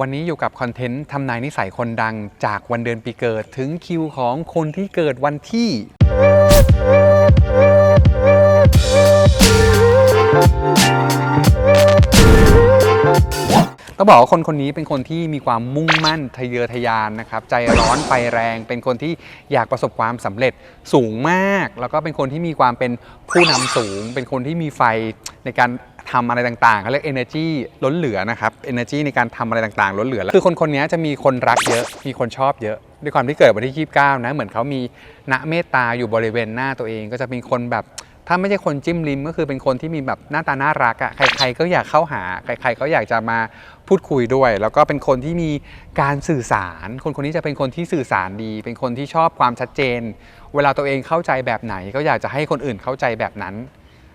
วันนี้อยู่กับคอนเทนต์ทำนายนิสัยคนดังจากวันเดือนปีเกิดถึงคิวของคนที่เกิดวันที่ ต้องบอกว่าคนคนนี้เป็นคนที่มีความมุ่งมั่นทะเยอทะยานนะครับ ใจร้อนไฟแรง เป็นคนที่อยากประสบความสำเร็จสูงมาก แล้วก็เป็นคนที่มีความเป็นผู้นำสูง เป็นคนที่มีไฟในการ ทำอะไรต่างๆเขาเรียก energy ล้นเหลือนะครับ energy ในการทำอะไรต่างๆ ล้นเหลือ คือคนคนนี้จะมีคนรักเยอะ มีคนชอบเยอะ ด้วยความที่เกิดวันที่ 29 นะ เหมือนเขามีณเมตตาอยู่บริเวณหน้าตัวเอง ก็จะเป็นคนแบบ ถ้าไม่ใช่คนจิ้มลิมก็คือเป็นคนที่มีแบบหน้าตาน่ารักอะ่ะ ใครๆก็อยากเข้าหา ใครๆก็อยากจะมาพูดคุยด้วย แล้วก็เป็นคนที่มีการสื่อสาร คนคนนี้จะเป็นคนที่สื่อสารดี เป็นคนที่ชอบความชัดเจน เวลาตัวเองเข้าใจแบบไหน ก็อยากจะให้คนอื่นเข้าใจแบบนั้น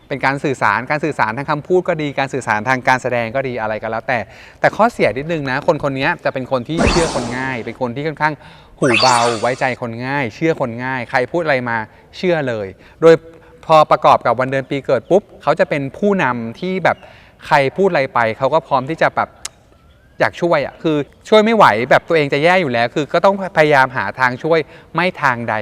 เป็นการสื่อสารการสื่อสารทางคำพูดก็ดีการสื่อสารทางการแสดงก็ดีอะไรก็แล้ว แต่ แต่ข้อเสียนิดนึงนะ คนคนนี้จะเป็นคนที่เชื่อคนง่าย เป็นคนที่ค่อนข้างหูเบาไว้ใจคนง่าย เชื่อคนง่าย ใครพูดอะไรมาเชื่อเลย โดยพอประกอบกับวันเดือนปีเกิดปุ๊บเขาจะเป็นผู้นำที่แบบใครพูดอะไรไปเขาก็พร้อมที่จะแบบอยากช่วยอะคือช่วยไม่ไหวแบบตัวเองจะแย่อยู่แล้ว คือก็ต้องพยายามหาทางช่วยไม่ทางใด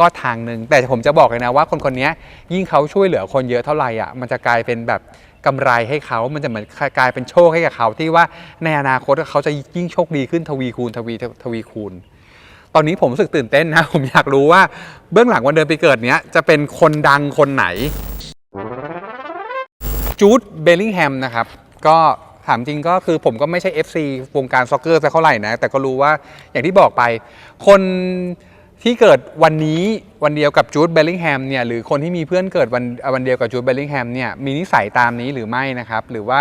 ก็ทางหนึ่งแต่ผมจะบอกเลยนะว่าคนคนนี้ยิ่งเขาช่วยเหลือคนเยอะเท่าไหร่อะมันจะกลายเป็นแบบกำไรให้เขา มันจะเหมือนกลายเป็นโชคให้กับเขาที่ว่าในอนาคตเขาจะยิ่งโชคดีขึ้นทวีคูณทวีทวีคูณ ตอนนี้ผมรู้สึกตื่นเต้นนะ ผมอยากรู้ว่าเบื้องหลังวันเดือนปีเกิดเนี้ยจะเป็นคนดังคนไหน จูดเบลลิงแฮมนะครับ ก็ถามจริงก็คือผมก็ไม่ใช่ FC วงการซ็อกเกอร์สักเท่าไหร่นะ แต่ก็รู้ว่าอย่างที่บอกไป คน ที่เกิดวันนี้วันเดียวกับจูดเบลลิงแฮมเนี่ยหรือคนที่มีเพื่อนเกิดวันวันเดียวกับจูดเบลลิงแฮมเนี่ยมีนิสัยตามนี้หรือไม่นะครับ หรือว่า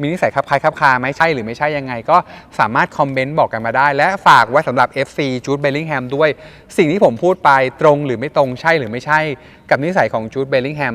มีนิสัยคับคล้ายคับคาไหม่ใช่หรือไม่ใช่ยังไง ก็สามารถคอมเมนต์บอกกันมาได้ และฝากไว้สำหรับ FC จูดเบลลิงแฮมด้วย สิ่งที่ผมพูดไปตรงหรือไม่ตรงใช่หรือไม่ใช่ กับนิสัยของจูดเบลลิงแฮม